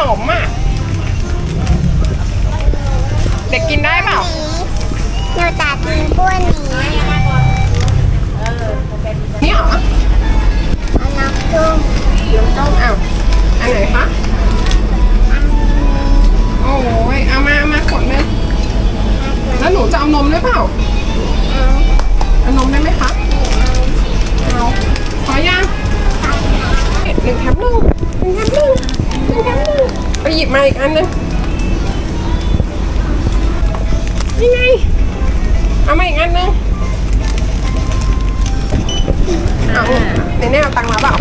นมอะ เด็กกินได้เปล่าหนูตากินกล้วยนี้นี่เหรออันน้ำต้มน้ำต้มอ้าวอันไหนคะโอ้ยเอามามาขวดนึงแล้วหนูจะเอานมได้เปล่า หยิบมาอีกอันนึงนี่ไง เอามาอีกอันนึงเอาในแน่เอาตังค์มาเปล่า